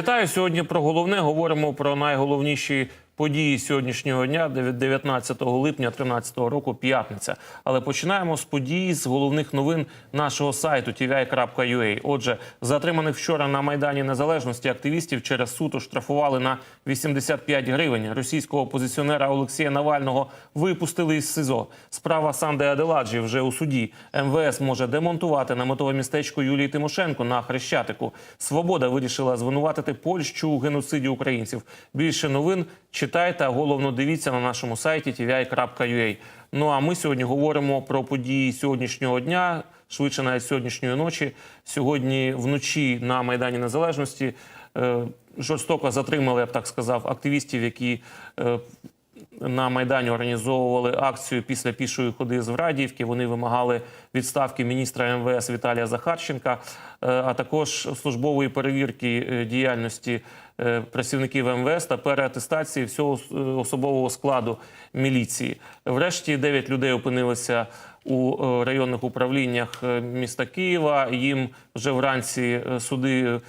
вітаю. Сьогодні про головне говоримо про найголовніші події сьогоднішнього дня, 19 липня 2013 року, п'ятниця. Але починаємо з подій з головних новин нашого сайту tvi.ua. Отже, затриманих вчора на майдані незалежності активістів через суд оштрафували на 85 гривень. Російського опозиціонера Олексія Навального випустили із СИЗО. Справа Санди Аделаджі вже у суді. МВС може демонтувати наметове містечко Юлії Тимошенко на Хрещатику. Свобода вирішила звинуватити Польщу у геноциді українців. Більше новин читайте, а головно дивіться на нашому сайті tvi.ua. Ну а ми сьогодні говоримо про події сьогоднішнього дня, швидше навіть сьогоднішньої ночі. Сьогодні вночі на Майдані Незалежності е, жорстоко затримали, я б так сказав, активістів, які е, на Майдані організовували акцію після пішої ходи з Врадіївки. Вони вимагали відставки міністра МВС Віталія Захарченка, е, а також службової перевірки діяльності працівників МВС та переатестації всього е, особового складу міліції. Врешті 9 людей опинилися у е, районних управліннях е, міста Києва. Їм вже вранці е, суди е,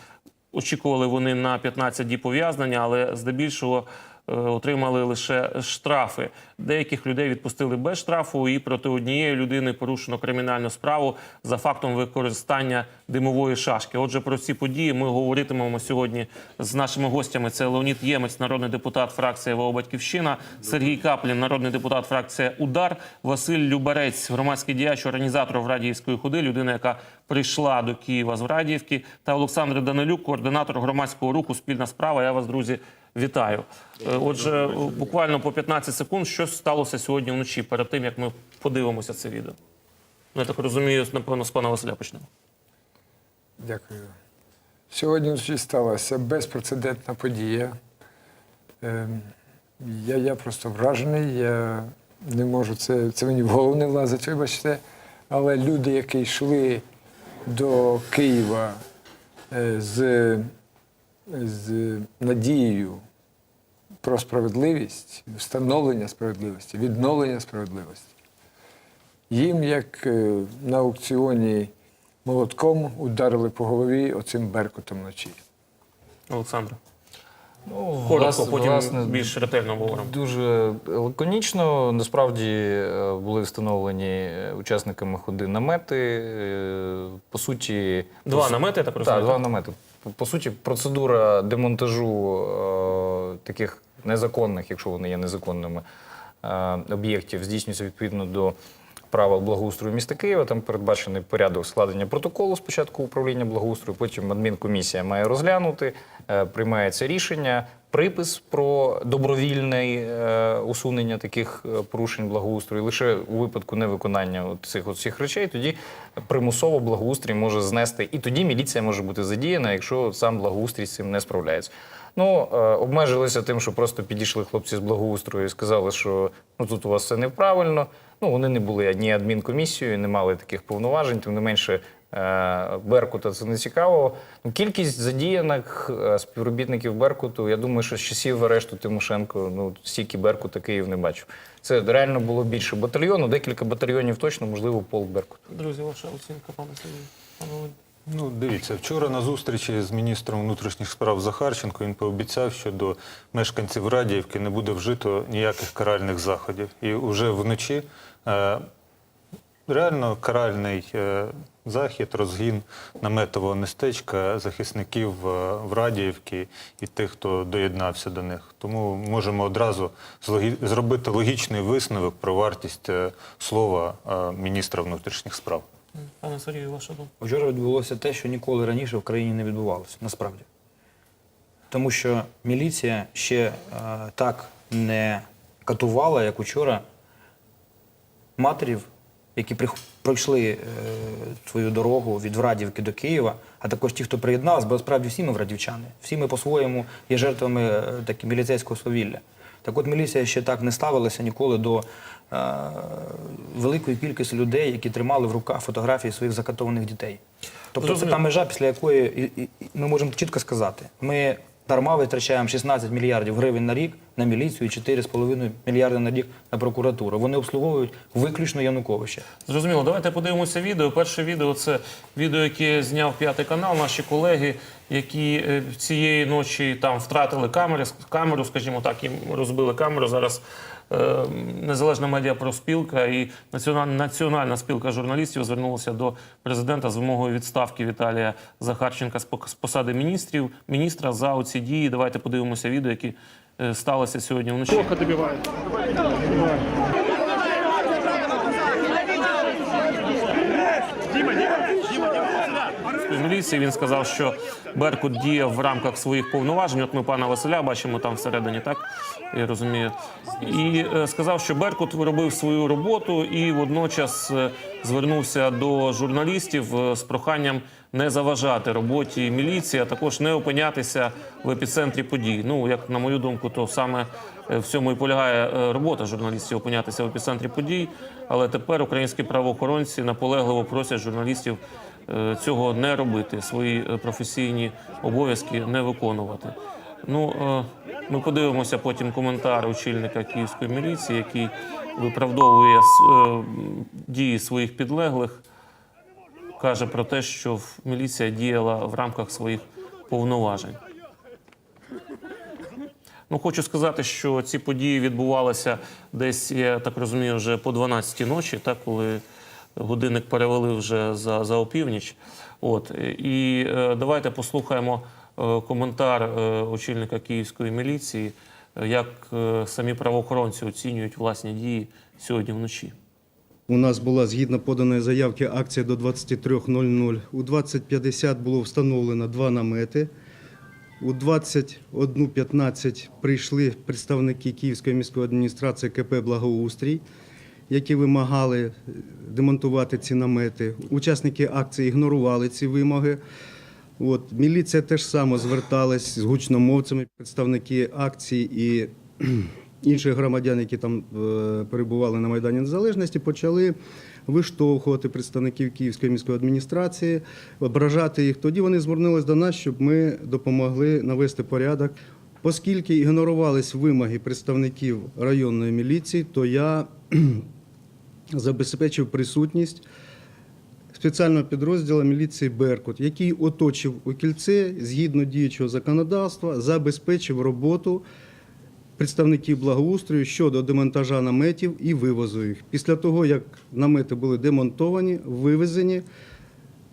очікували вони на 15 діб ув'язнення, але здебільшого е, отримали лише штрафи. Деяких людей відпустили без штрафу, і проти однієї людини порушено кримінальну справу за фактом використання димової шашки. Отже, про ці події ми говоритимемо сьогодні з нашими гостями. Це Леонід Ємець, народний депутат фракція ВО Батьківщина, Сергій Каплін, народний депутат фракція Удар, Василь Любарець, громадський діяч, організатор Врадіївської ходи, людина, яка прийшла до Києва з Врадіївки, та Олександр Данилюк, координатор громадського руху Спільна справа. Я вас, друзі, вітаю. Е, Отже, буквально по 15 секунд, що сталося сьогодні вночі, перед тим як ми подивимося це відео. Ну, я так розумію, напевно, з пана Василя почнемо. Дякую. Сьогодні вночі сталася безпрецедентна подія. Ем, Я, я просто вражений, я не можу, це, це мені в голову не влазить, вибачте. Але люди, які йшли до Києва е, з, з надією про справедливість, встановлення справедливості, відновлення справедливості, їм, як е, на аукціоні молотком, ударили по голові оцим беркутом вночі. Олександр. Ну, Коротко, потім власне, більш ретельно говоримо. Дуже лаконічно. Насправді е, були встановлені е, учасниками ходи намети. Е, По суті, Два по- намети, так Так, два намети. По- По суті, процедура демонтажу е, таких незаконних, якщо вони є незаконними, е, об'єктів здійснюється відповідно до правил благоустрою міста Києва. Там передбачений порядок складення протоколу спочатку управління благоустрою, потім адмінкомісія має розглянути, е, приймається рішення. Припис про добровільне е, усунення таких е, порушень благоустрою лише у випадку невиконання цих от речей, тоді примусово благоустрій може знести, і тоді міліція може бути задіяна, якщо сам благоустрій з цим не справляється. Ну обмежилися тим, що просто підійшли хлопці з благоустрою і сказали, що ну тут у вас все неправильно. Ну вони не були ні адмінкомісією, не мали таких повноважень, тим не менше. е, Беркута це не цікаво. Ну, кількість задіяних е, співробітників Беркуту, я думаю, що з часів арешту Тимошенко ну стільки Беркута Київ не бачив. Це реально було більше батальйону, декілька батальйонів точно, можливо, полк Беркут. Друзі, ваша оцінка, пане Володь? Ну, дивіться, вчора на зустрічі з міністром внутрішніх справ Захарченко він пообіцяв, що до мешканців Радіївки не буде вжито ніяких каральних заходів. І вже вночі реально каральний е, захід, розгін наметового містечка захисників е, в Радіївки і тих, хто доєднався до них. Тому можемо одразу зробити логічний висновок про вартість е, слова е, міністра внутрішніх справ. Пане Сергію, ваша думка? Вчора відбулося те, що ніколи раніше в країні не відбувалося, насправді. Тому що міліція ще е, так не катувала, як учора, матерів, які пройшли е, свою дорогу від Врадівки до Києва, а також ті, хто приєдналися, бо справді всі ми врадівчани, всі ми по-своєму є жертвами е, такі, міліцейського свавілля. Так от міліція ще так не ставилася ніколи до е, великої кількості людей, які тримали в руках фотографії своїх закатованих дітей. Тобто це та межа, після якої і ми можемо чітко сказати, ми дарма витрачаємо 16 мільярдів гривень на рік на міліцію і 4,5 мільярди на рік на прокуратуру. Вони обслуговують виключно Януковича. Зрозуміло, давайте подивимося відео. Перше відео це відео, яке зняв п'ятий канал. Наші колеги, які е, цієї ночі там втратили камери, камеру, скажімо так, їм розбили камеру. Зараз незалежна медіапроспілка і національна, національна спілка журналістів звернулася до президента з вимогою відставки Віталія Захарченка з посади міністрів міністра за оці дії. Давайте подивимося відео, які е, сталося сьогодні вночі. Плохо добивает. З міліції. Він сказав, що Беркут діяв в рамках своїх повноважень. От ми пана Василя бачимо там всередині, так я розумію. І е, сказав, що Беркут робив свою роботу і водночас е, звернувся до журналістів е, з проханням не заважати роботі міліції, а також не опинятися в епіцентрі подій. Ну, як на мою думку, то саме в цьому і полягає робота журналістів опинятися в епіцентрі подій. Але тепер українські правоохоронці наполегливо просять журналістів цього не робити, свої е, професійні обов'язки не виконувати. Ну, е, ми подивимося потім коментар очільника київської міліції, який виправдовує е, дії своїх підлеглих, каже про те, що міліція діяла в рамках своїх повноважень. Ну, хочу сказати, що ці події відбувалися десь, я так розумію, вже по 12 ночі, так, коли годинник перевели вже за, за опівніч. От. І е, давайте послухаємо е, коментар е, очільника київської міліції, як самі правоохоронці оцінюють власні дії сьогодні вночі. У нас була згідно поданої заявки акція до 23.00. У 20.50 було встановлено два намети. У 21.15 прийшли представники Київської міської адміністрації КП Благоустрій, які вимагали е, демонтувати ці намети. Учасники акції ігнорували ці вимоги. От, міліція теж само зверталась з гучномовцями, представники акції і інших громадян, які там е, перебували на Майдані Незалежності, почали виштовхувати представників Київської міської адміністрації, ображати їх. Тоді вони звернулись до нас, щоб ми допомогли навести порядок. Оскільки ігнорувались вимоги представників районної міліції, то я забезпечив присутність спеціального підрозділу міліції Беркут, який оточив у кільце згідно діючого законодавства, забезпечив роботу представників благоустрою щодо демонтажа наметів і вивозу їх. Після того, як намети були демонтовані, вивезені,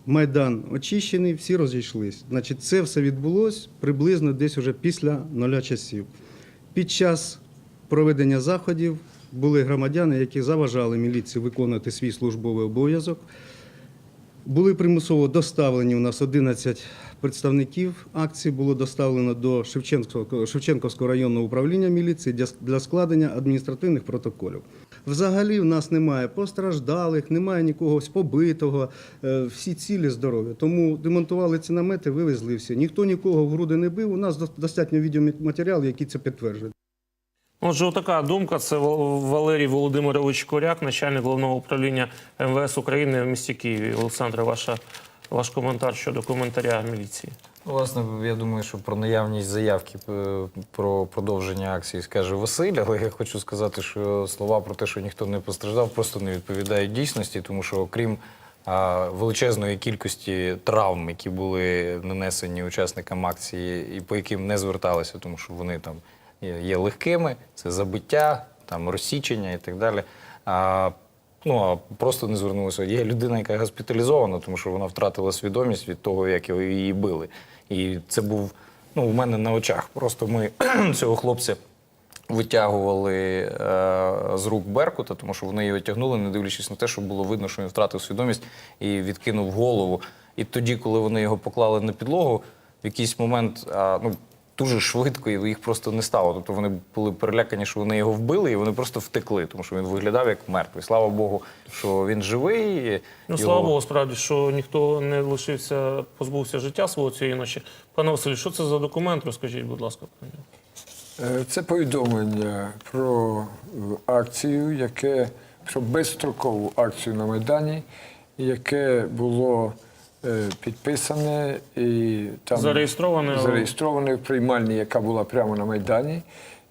майдан очищений, всі розійшлись. Значить, це все відбулось приблизно десь уже після нуля часів. Під час проведення заходів були громадяни, які заважали міліції виконувати свій службовий обов'язок. Були примусово доставлені у нас 11 представників акції. Було доставлено до Шевченківського, районного управління міліції для- складення адміністративних протоколів. Взагалі в нас немає постраждалих, немає нікого побитого, е, всі цілі здорові. Тому демонтували ці намети, вивезли всі. Ніхто нікого в груди не бив. У нас достатньо відеоматеріал, який це підтверджує. Отже, така думка. Це Вал- Валерій Володимирович Коряк, начальник головного управління МВС України в місті Києві. Олександре, ваша, ваш коментар щодо коментаря міліції. Власне, я думаю, що про наявність заявки е, про продовження акції скаже Василь, але я хочу сказати, що слова про те, що ніхто не постраждав, просто не відповідають дійсності, тому що окрім величезної кількості травм, які були нанесені учасникам акції, і по яким не зверталися, тому що вони там є, легкими, це забиття, там розсічення і так далі. А, Ну а просто не звернулися. Є людина, яка госпіталізована, тому що вона втратила свідомість від того, як її били. І це був ну, у мене на очах. Просто ми цього хлопця витягували е, з рук Беркута, тому що вони його тягнули, не дивлячись на те, що було видно, що він втратив свідомість і відкинув голову. І тоді, коли вони його поклали на підлогу, в якийсь момент а, ну, дуже швидко і їх просто не стало. Тобто вони були перелякані, що вони його вбили, і вони просто втекли, тому що він виглядав як мертвий. Слава Богу, що він живий. і Ну, його- слава Богу, справді, що ніхто не лишився, позбувся життя свого цієї ночі. Пане Василю, що це за документ? Розкажіть, будь ласка. про нього. Е, Це повідомлення про е, акцію, яке про безстрокову акцію на Майдані, яке було Е, підписане і там зареєстроване зареєстроване в приймальні, яка була прямо на Майдані.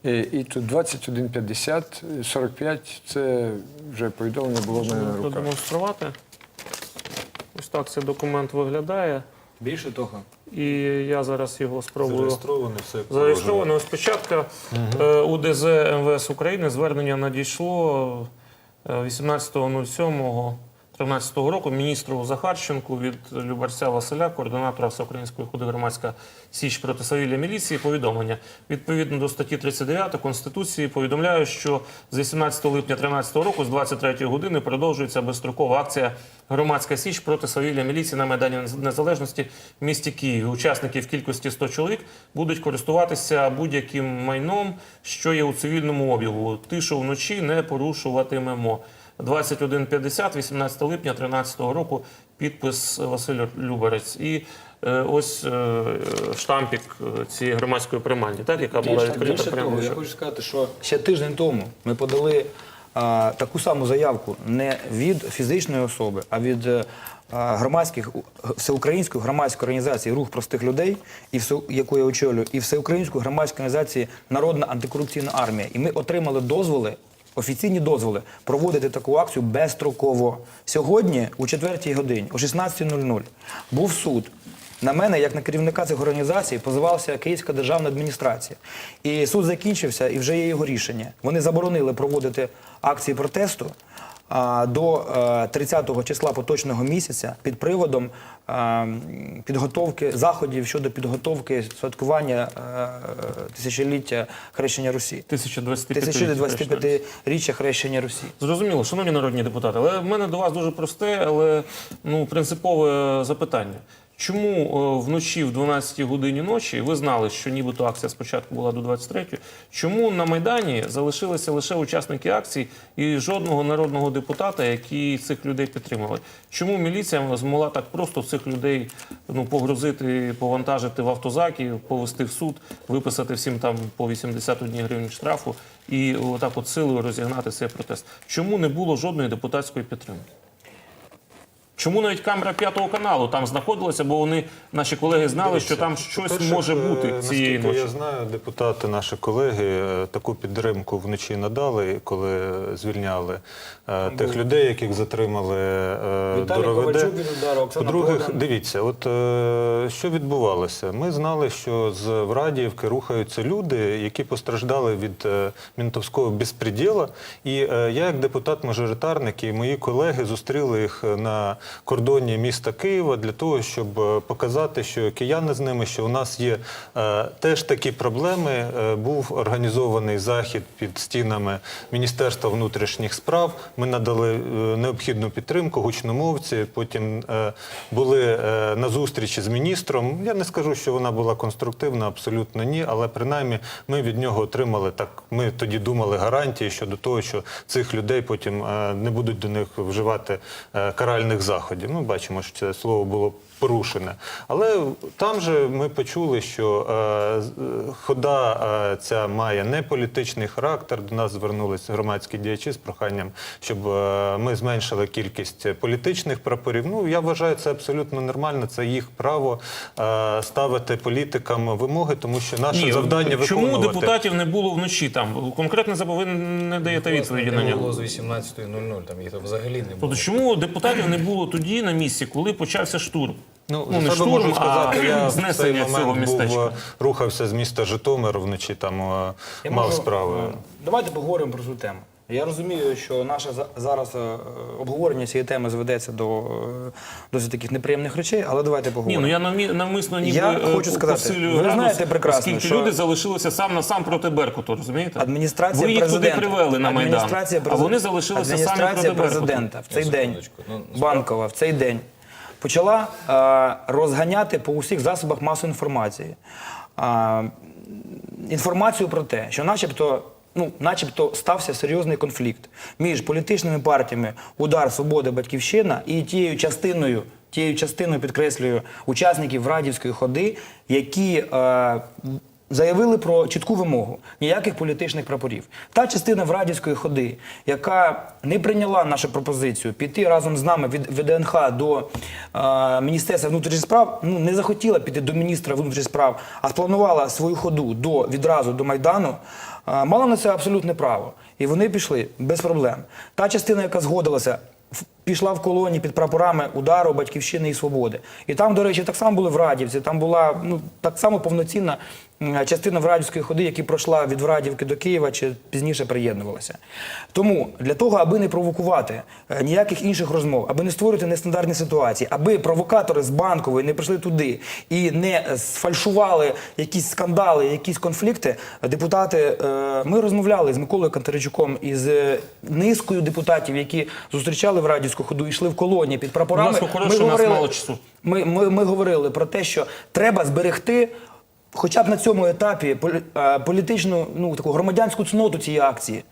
Е, і тут 21,50, 45 це вже повідомлення було в на руках. продемонструвати. Ось так цей документ виглядає. Більше того. І я зараз його спробую. Зареєстроване, все. Зареєстрований. Спочатку угу. Е, УДЗ МВС України звернення надійшло 18.07. 2013 року міністру Захарченку від Любарця Василя, координатора Всеукраїнської ходи громадська січ проти Савілля міліції, повідомлення відповідно до статті 39 конституції. Повідомляю, що з 18 липня 2013 року, з 23 години, продовжується безстрокова акція громадська січ проти Савілля міліції на Майдані Незалежності в місті Києві. Учасники в кількості 100 чоловік будуть користуватися будь-яким майном, що є у цивільному обігу. Тишу вночі не порушуватимемо. 21.50, 18 липня 2013 року, підпис Василь Любарець. І е, ось е, штампік е, цієї громадської приймальні, так, яка була більше, відкрита більше прямо. того, я хочу сказати, що ще тиждень тому ми подали а, таку саму заявку не від фізичної особи, а від е, громадських всеукраїнської громадської організації Рух простих людей, і все, яку я очолюю, і всеукраїнської громадської організації Народна антикорупційна армія. І ми отримали дозволи. Офіційні дозволи проводити таку акцію безстроково. Сьогодні, у 4 годині, о 16.00, був суд. На мене, як на керівника цих організацій, позивався Київська державна адміністрація. І суд закінчився, і вже є його рішення. Вони заборонили проводити акції протесту до 30-го числа поточного місяця під приводом е, підготовки заходів щодо підготовки святкування е, тисячоліття хрещення Русі. 1025 1025-річчя хрещення Русі. Зрозуміло, шановні народні депутати, але в мене до вас дуже просте, але ну, принципове запитання. Чому е, вночі в 12 годині ночі ви знали, що нібито акція спочатку була до 23-ї, Чому на Майдані залишилися лише учасники акції і жодного народного депутата, які цих людей підтримали? Чому міліція змогла так просто цих людей ну, погрузити, повантажити в автозаки, повести в суд, виписати всім там по 81 гривні штрафу і отак от силою розігнати цей протест? Чому не було жодної депутатської підтримки? Чому навіть камера п'ятого каналу там знаходилася, бо вони, наші колеги, знали, що там щось По-перше, може бути цієї ночі. Я знаю, депутати, наші колеги, е, таку підтримку вночі надали, коли звільняли е, тих людей, яких затримали е, Віталій. Ковальчук від удару, Оксана По-друге, дивіться, от що відбувалося? Ми знали, що з Врадіївки рухаються люди, які постраждали від мінтовського безпреділа. І я, як депутат-мажоритарник, і мої колеги зустріли їх на кордоні міста Києва для того, щоб е, показати, що кияни з ними, що у нас є е, теж такі проблеми. Е, Був організований захід під стінами Міністерства внутрішніх справ. Ми надали необхідну підтримку, гучномовці. Потім були на зустрічі з міністром. Я не скажу, що вона була конструктивна, абсолютно ні, але принаймні ми від нього отримали так. Ми тоді думали гарантії щодо того, що цих людей потім не будуть до них вживати каральних заходів. Ну, бачимо, що це слово було порушене. Але там же ми почули, що е, е, хода е, ця має не політичний характер. До нас звернулися громадські діячі з проханням, щоб е, ми зменшили кількість політичних прапорів. Ну я вважаю, це абсолютно нормально. Це їх право е, ставити політикам вимоги, тому що наше Ні, завдання чому виконувати. депутатів не було вночі там? Конкретно за- ви не даєте відповіді на нього. було з 18.00, там їх взагалі не було. Тобто, чому депутатів не було тоді на місці, коли почався штурм? Ну, не за себе штурм, можу сказати, а я в цей цього момент був, е, рухався з міста Житомир вночі, там е, Я мав можу, справи. е, Давайте поговоримо про цю тему. Я розумію, що наше за- зараз обговорення цієї теми зведеться до досить таких неприємних речей, але давайте Ні, поговоримо. ну я навмисно ніби Я хочу сказати, посилюю ви градус, знаєте прекрасно, оскільки що- люди залишилися сам на сам проти Беркуту, розумієте? Адміністрація ви їх президента, туди привели на Майдан, адміністрація а вони залишилися самі проти адміністрація Беркуту. президента в цей Ні, день. Ну, Банкова в цей день почала е, розганяти по усіх засобах масової інформації е, інформацію про те, що начебто. Ну, начебто стався серйозний конфлікт між політичними партіями Удар, Свобода, Батьківщина і тією частиною, тією частиною, підкреслюю, учасників Радівської ходи, які е, заявили про чітку вимогу ніяких політичних прапорів. Та частина Врадівської ходи, яка не прийняла нашу пропозицію піти разом з нами від ВДНХ до е, Міністерства внутрішніх справ, ну не захотіла піти до міністра внутрішніх справ, а спланувала свою ходу до відразу до майдану. е, Мала на це абсолютне право, і вони пішли без проблем. Та частина, яка згодилася, в- пішла в колоні під прапорами удару батьківщини і свободи. І там, до речі, так само були Врадівці. Там була ну так само повноцінна частина Врадівської ходи, яка пройшла від Врадівки до Києва чи пізніше приєднувалася. Тому для того, аби не провокувати е, ніяких інших розмов, аби не створювати нестандартні ситуації, аби провокатори з банкової не прийшли туди і не сфальшували якісь скандали, якісь конфлікти. Депутати, е, ми розмовляли з Миколою Кантеричуком і з низкою депутатів, які зустрічали в Радівську ходу йшли в колоні під прапорами. Будь ми, говорили, мало часу. Ми, ми, ми говорили про те, що треба зберегти. Хоча б на цьому етапі е, політичну, ну таку громадянську цноту цієї акції.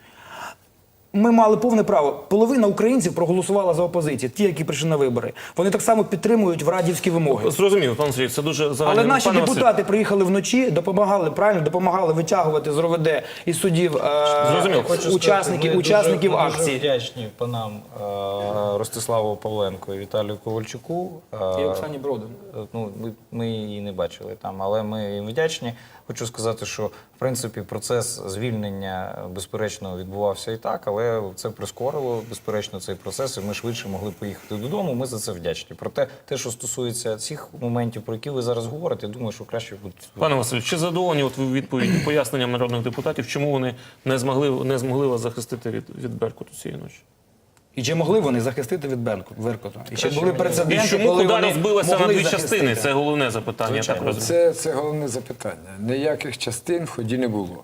Ми мали повне право. Половина українців проголосувала за опозицію, ті, які прийшли на вибори. Вони так само підтримують врадівські вимоги. Зрозуміло, пан Сергій, це дуже загально. Але наші Пане депутати приїхали вночі, допомагали правильно, допомагали витягувати з РОВД і судів е, учасників, сказати, ми учасників дуже, акції. Ми дуже вдячні панам е, Ростиславу Павленко і Віталію Ковальчуку. е, І Оксані Бродан. Ну, ми, ми її не бачили там, але ми їм вдячні. Хочу сказати, що в принципі процес звільнення безперечно відбувався і так, але це прискорило безперечно цей процес, і ми швидше могли поїхати додому. Ми за це вдячні. Проте, те, що стосується цих моментів, про які ви зараз говорите, думаю, що краще буде Пане Василю, чи задоволені от ви відповіді поясненням народних депутатів, чому вони не змогли не змогли вас захистити від, від Беркуту цієї ночі? І чи могли вони захистити від Берку- Беркута? І чи були І чому коли хода вони розбилася на могли дві захистити? частини? Це головне запитання. Я так розумію. Це, це головне запитання. Ніяких частин в ході не було.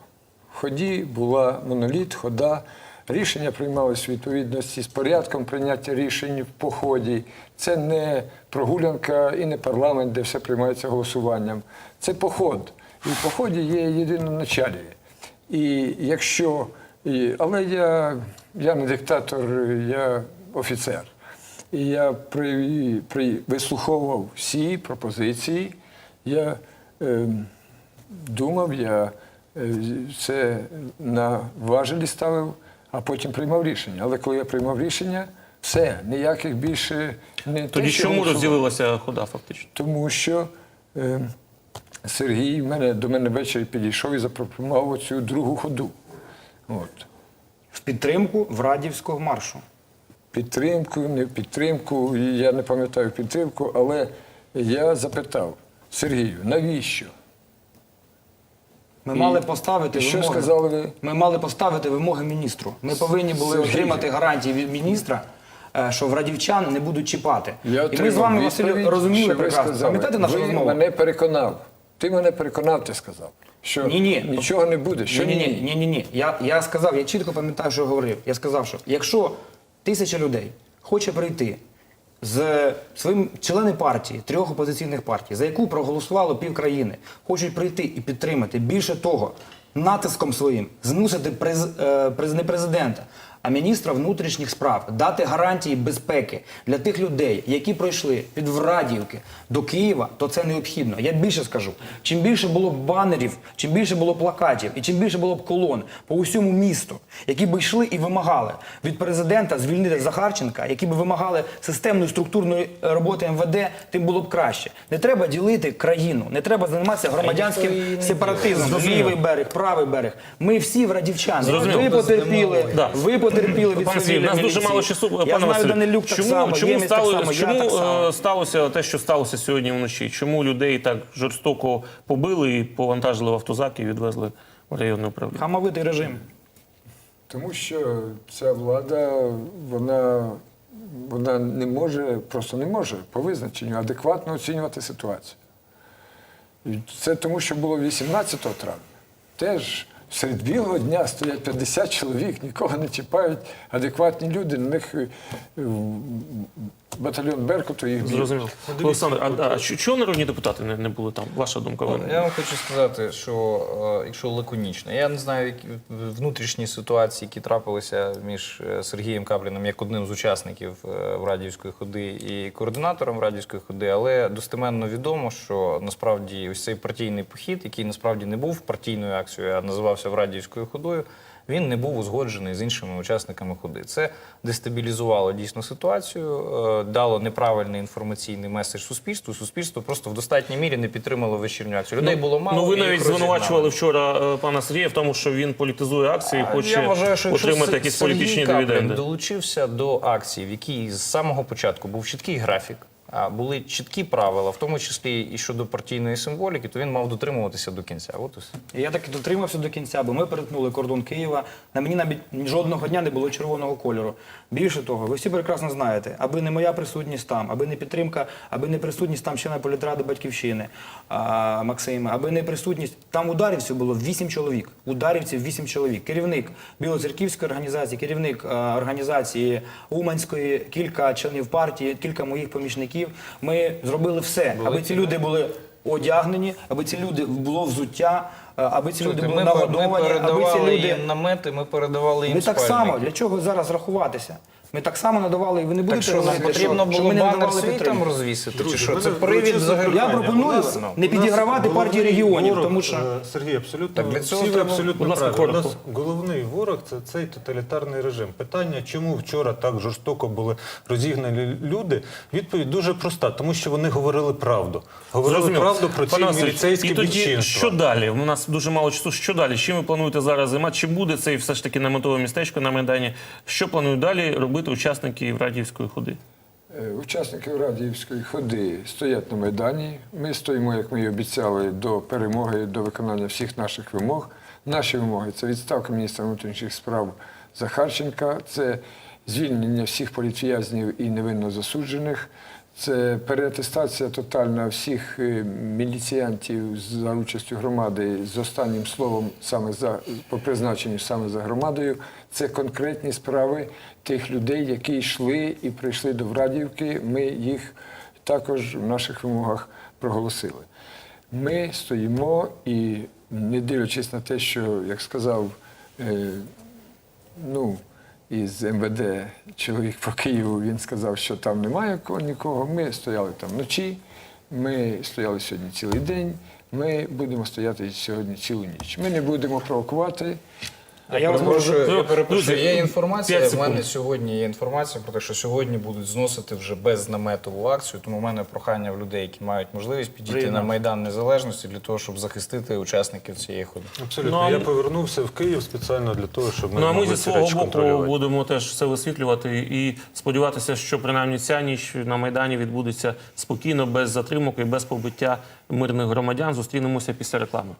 В ході була моноліт, хода. Рішення приймалось у відповідності з порядком прийняття рішень в поході. Це не прогулянка і не парламент, де все приймається голосуванням. Це поход. І в поході є єдиноначалі. І якщо. І, але я, я не диктатор, я офіцер. І я при, при, вислуховував всі пропозиції. Я е, думав, я е, це на важелі ставив, а потім приймав рішення. Але коли я приймав рішення, все, ніяких більше не те, Тоді що чому розділилася хода фактично? Тому що е, Сергій мене, до мене ввечері підійшов і запропонував цю другу ходу. От. В підтримку Врадівського маршу. підтримку, не підтримку, я не пам'ятаю підтримку, але я запитав Сергію, навіщо? Ми І- мали поставити що вимоги. сказали ви? Ми мали поставити вимоги міністру. Ми повинні були Сергій. отримати гарантії від міністра, е, що врадівчан не будуть чіпати. Я І ми з вами, Василю, розуміли прекрасно. Пам'ятаєте нашу розмову? мене переконав. Ти мене переконав, ти сказав, що Ні-ні. нічого не буде. Що ні, ні, ні, ні, ні, ні. Я, я сказав, я чітко пам'ятаю, що говорив. Я сказав, що якщо тисяча людей хоче прийти з своїм члени партії, трьох опозиційних партій, за яку проголосувало пів країни, хочуть прийти і підтримати. Більше того, натиском своїм змусити приз, е, приз не президента, а міністра внутрішніх справ дати гарантії безпеки для тих людей, які пройшли від Врадіївки до Києва, то це необхідно. Я більше скажу: чим більше було б банерів, чим більше було б плакатів, і чим більше було б колон по усьому місту, які б йшли і вимагали від президента звільнити Захарченка, які б вимагали системної структурної роботи МВД, тим було б краще. Не треба ділити країну, не треба займатися громадянським сепаратизмом. Лівий берег, правий берег. Ми всі врадівчани. Ви потерпіли, ви потерпіли від Пане Сергій, нас дуже мало часу. Я Пане знаю, Данилюк так чому, само, чому, Ємець так само, чому я так само. сталося те, що сталося сьогодні вночі? Чому людей так жорстоко побили і повантажили в автозак і відвезли в районне управління? Хамовитий режим. Тому що ця влада, вона, вона не може, просто не може по визначенню адекватно оцінювати ситуацію. І це тому, що було 18 травня. Теж серед білого дня стоять 50 чоловік, нікого не чіпають, адекватні люди, на них е, батальйон Беркуту їх б'ють. Зрозуміло. Олександр, а, а що- чого народні депутати не, не були там? Ваша думка? Ви- Я вам хочу сказати, що е, якщо лаконічно, я не знаю, які внутрішні ситуації, які трапилися між е, Сергієм Капліним як одним з учасників е, в радіївської ходи і координатором радіївської ходи, але достеменно відомо, що насправді ось цей партійний похід, який насправді не був партійною акцією, а називався в Радіївською ходою. Він не був узгоджений з іншими учасниками ходи. Це дестабілізувало дійсно ситуацію, е, дало неправильний інформаційний меседж суспільству. Суспільство просто в достатній мірі не підтримало вечірню акцію. Людей було мало. Ну ви навіть звинувачували вчора е, пана Сергія в тому, що він політизує акції, А хоче Я вважаю, що отримати якісь Сергій політичні Каплін дивіденди. долучився до акції, в якій з самого початку був чіткий графік. Були чіткі правила, в тому числі і щодо партійної символіки, то він мав дотримуватися до кінця. От. І Я так і дотримався до кінця, бо ми перетнули кордон Києва. На мені навіть жодного дня не було червоного кольору. Більше того, ви всі прекрасно знаєте, аби не моя присутність там, аби не підтримка, аби не присутність там члена політради батьківщини а, Максима, аби не присутність там ударівців було вісім чоловік. Ударівців вісім чоловік. Керівник Білоцерківської організації, керівник а, організації Уманської, кілька членів партії, кілька моїх помічників. Ми зробили все, аби ці люди були одягнені, аби ці люди було взуття, аби ці люди були нагодовані, аби ці передавали люди. їм намети, ми передавали їм Ми так спальники. само для чого зараз рахуватися? Ми так само надавали, і ви не Так будете що нам потрібно що, що було ми не банер надавали свій там розвісити? Друзі, чи що? Це привід. Я прохання. пропоную не підігравати партії регіонів, ворог, тому що- е, Сергій, абсолютно Так, для цього всі ви треба- абсолютно Будь ласка, праві. У коротко. нас головний ворог це цей тоталітарний режим. Питання, чому вчора так жорстоко були розігнані люди? Відповідь дуже проста, тому що вони говорили правду. Говорили Зрозуміло. правду про ці Пане Василь, міліцейські і тоді що далі? У нас дуже мало часу. Що далі? Чим ви плануєте зараз займатися? Чи буде цей все ж таки наметове містечко на Майдані? Що планують далі робити учасники Радіївської ходи? Е, Учасники Радіївської ходи стоять на Майдані. Ми стоїмо, як ми і обіцяли, до перемоги, до виконання всіх наших вимог. Наші вимоги це відставка міністра внутрішніх справ Захарченка, це звільнення всіх політв'язнів і невинно засуджених, це переатестація тотальна всіх е, міліціянтів за участю громади з останнім словом саме за по призначенню саме за громадою. Це конкретні справи тих людей, які йшли і прийшли до Врадівки. Ми їх також в наших вимогах проголосили. Ми стоїмо і, не дивлячись на те, що, як сказав, е, ну, із МВД чоловік по Києву, він сказав, що там немає нікого. Ми стояли там вночі, ми стояли сьогодні цілий день, ми будемо стояти сьогодні цілу ніч. Ми не будемо провокувати. А я вас можу я перепрошую. Є інформація. В мене сьогодні є інформація про те, що сьогодні будуть зносити вже безнаметову акцію. Тому в мене прохання в людей, які мають можливість підійти на майдан незалежності для того, щоб захистити учасників цієї ходи. Абсолютно. Ну, Я повернувся в Київ спеціально для того, щоб ми Ну а ми зі свого боку будемо теж все висвітлювати і сподіватися, що принаймні ця ніч на Майдані відбудеться спокійно, без затримок і без побиття мирних громадян. Зустрінемося після реклами.